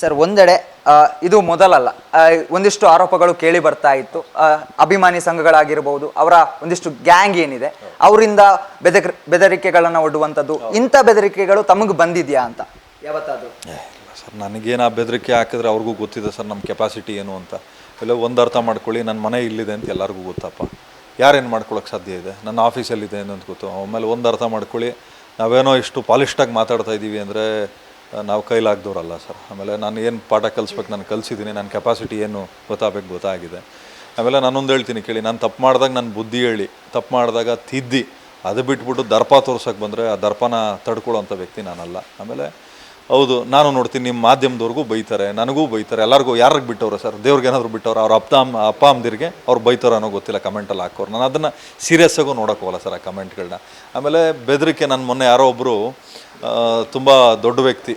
Sir, ಒಂದೆಡೆ ಇದು ಮೊದಲಲ್ಲ. ಒಂದಿಷ್ಟು ಆರೋಪಗಳು ಕೇಳಿ ಬರ್ತಾ ಇತ್ತು. ಅಭಿಮಾನಿ ಸಂಘಗಳಾಗಿರ್ಬೋದು, ಅವರ ಒಂದಿಷ್ಟು ಗ್ಯಾಂಗ್ ಏನಿದೆ, ಅವರಿಂದ ಬೆದ ಬೆದರಿಕೆಗಳನ್ನು ಒಡ್ಡುವಂಥದ್ದು, ಇಂಥ ಬೆದರಿಕೆಗಳು ತಮಗೆ ಬಂದಿದೆಯಾ ಅಂತ? ಯಾವತ್ತಾದ್ರು? ಸರ್, ನನಗೇನು ಆ ಬೆದರಿಕೆ ಹಾಕಿದ್ರೆ ಅವ್ರಿಗೂ ಗೊತ್ತಿದೆ ಸರ್ ನಮ್ಮ ಕೆಪಾಸಿಟಿ ಏನು ಅಂತ. ಇಲ್ಲ, ಒಂದು ಅರ್ಥ ಮಾಡ್ಕೊಳ್ಳಿ ನನ್ನ ಮನೆ ಇಲ್ಲಿದೆ ಅಂತ ಎಲ್ಲರಿಗೂ ಗೊತ್ತಪ್ಪ. ಯಾರೇನು ಮಾಡ್ಕೊಳ್ಳೋಕೆ ಸಾಧ್ಯ ಇದೆ? ನನ್ನ ಆಫೀಸಲ್ಲಿದೆ ಅಂತ ಗೊತ್ತು. ಆಮೇಲೆ ಒಂದು ಅರ್ಥ ಮಾಡ್ಕೊಳ್ಳಿ, ನಾವೇನೋ ಇಷ್ಟು ಪಾಲಿಷ್ಟಾಗಿ ಮಾತಾಡ್ತಾ ಇದ್ದೀವಿ ಅಂದರೆ ನಾವು ಕೈಲಾಗ್ದವ್ರಲ್ಲ ಸರ್. ಆಮೇಲೆ ನಾನು ಏನು ಪಾಠ ಕಲಿಸ್ಬೇಕು ನಾನು ಕಲಿಸಿದ್ದೀನಿ ನನ್ನ ಕೆಪಾಸಿಟಿ ಏನು ಗೊತ್ತಾಗಬೇಕು ಗೊತ್ತಾಗಿದೆ. ಆಮೇಲೆ ನಾನೊಂದು ಹೇಳ್ತೀನಿ ಕೇಳಿ, ನಾನು ತಪ್ಪು ಮಾಡಿದಾಗ ನಾನು ಬುದ್ಧಿ ಹೇಳಿ, ತಪ್ಪು ಮಾಡಿದಾಗ ತಿದ್ದಿ, ಅದು ಬಿಟ್ಬಿಟ್ಟು ದರ್ಪ ತೋರ್ಸೋಕೆ ಬಂದರೆ ಆ ದರ್ಪನ ತಡ್ಕೊಳ್ಳೋಂಥ ವ್ಯಕ್ತಿ ನಾನಲ್ಲ. ಆಮೇಲೆ ಹೌದು, ನಾನು ನೋಡ್ತೀನಿ ನಿಮ್ಮ ಮಾಧ್ಯಮದವ್ರಿಗೂ ಬೈತಾರೆ, ನನಗೂ ಬೈತಾರೆ, ಎಲ್ಲರಿಗೂ ಯಾರಿಗೆ ಬಿಟ್ಟವ್ರೆ ಸರ್? ದೇವ್ರಿಗೆ ಏನಾದರೂ ಬಿಟ್ಟವ್ರು, ಅವ್ರ ಅಪ್ಪ, ಅಮ್ಮ, ಅಪ್ಪ, ಅಮ್ಮದಿರಿಗೆ ಅವ್ರು ಬೈತಾರೋ ಅನ್ನೋ ಗೊತ್ತಿಲ್ಲ ಕಮೆಂಟಲ್ಲಿ ಹಾಕೋರು. ನಾನು ಅದನ್ನು ಸೀರಿಯಸ್ಸಾಗೂ ಆಗು ನೋಡೋಕೆ ಹೋಗಲ್ಲ ಸರ್ ಆ ಕಮೆಂಟ್ಗಳನ್ನ ಆಮೇಲೆ ಬೆದರಿಕೆ, ನಾನು ಮೊನ್ನೆ ಯಾರೋ ಒಬ್ಬರು ತುಂಬ ದೊಡ್ಡ ವ್ಯಕ್ತಿ.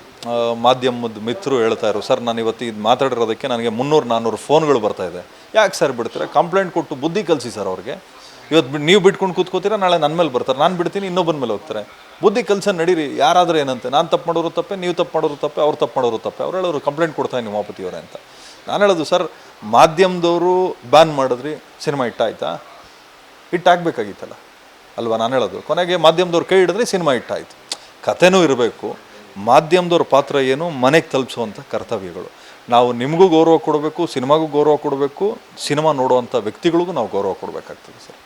ಮಾಧ್ಯಮದ ಮಿತ್ರರು ಹೇಳ್ತಾ ಇದ್ರು, ಸರ್, ನಾನು ಇವತ್ತು ಇದು ಮಾತಾಡಿರೋದಕ್ಕೆ ನನಗೆ ಮುನ್ನೂರು ನಾನ್ನೂರು ಫೋನ್ಗಳು ಬರ್ತಾ ಇದೆ. ಯಾಕೆ ಸರ್ ಬಿಡ್ತೀರಾ? ಕಂಪ್ಲೇಂಟ್ ಕೊಟ್ಟು ಬುದ್ಧಿ ಕಲಿಸಿ ಸರ್ ಅವ್ರಿಗೆ. ಇವತ್ತು ನೀವು ಬಿಟ್ಕೊಂಡು ಕೂತ್ಕೋತೀರಾ? ನಾಳೆ ನನ್ನ ಮೇಲೆ ಬರ್ತಾರೆ. ನಾನು ಬಿಡ್ತೀನಿ, ಇನ್ನೊಬ್ಬನ ಮೇಲೆ ಹೋಗ್ತಾರೆ. ಬುದ್ಧಿ ಕೆಲಸ ನಡೀರಿ. ಯಾರಾದರೂ ಏನಂತೆ? ನಾನು ತಪ್ಪು ಮಾಡೋರು ತಪ್ಪೆ, ನೀವು ತಪ್ಪು ಮಾಡೋರು ತಪ್ಪೆ, ಅವ್ರು ತಪ್ಪು ಮಾಡೋರು ತಪ್ಪೆ. ಅವ್ರು ಹೇಳೋರು, ಕಂಪ್ಲೇಂಟ್ ಕೊಡ್ತಾರೆ ನಿಮ್ಮ ಅವರೇ ಅಂತ. ನಾನು ಹೇಳೋದು, ಸರ್, ಮಾಧ್ಯಮದವರು ಬ್ಯಾನ್ ಮಾಡಿದ್ರಿ, ಸಿನಿಮಾ ಇಟ್ಟಾಯ್ತಾ ಇಟ್ಟಾಗಬೇಕಾಗಿತ್ತಲ್ಲ ಅಲ್ವಾ? ನಾನು ಹೇಳೋದು. ಕೊನೆಗೆ ಮಾಧ್ಯಮದವ್ರು ಕೈ ಹಿಡಿದ್ರೆ ಸಿನಿಮಾ ಇಟ್ಟಾಯ್ತು ಕಥೆನೂ ಇರಬೇಕು, ಮಾಧ್ಯಮದವ್ರ ಪಾತ್ರ ಏನು, ಮನೆಗೆ ತಲುಪಿಸುವಂಥ ಕರ್ತವ್ಯಗಳು. ನಾವು ನಿಮಗೂ ಗೌರವ ಕೊಡಬೇಕು, ಸಿನಿಮಾಗೂ ಗೌರವ ಕೊಡಬೇಕು, ಸಿನಿಮಾ ನೋಡುವಂಥ ವ್ಯಕ್ತಿಗಳಿಗೂ ನಾವು ಗೌರವ ಕೊಡಬೇಕಾಗ್ತದೆ ಸರ್.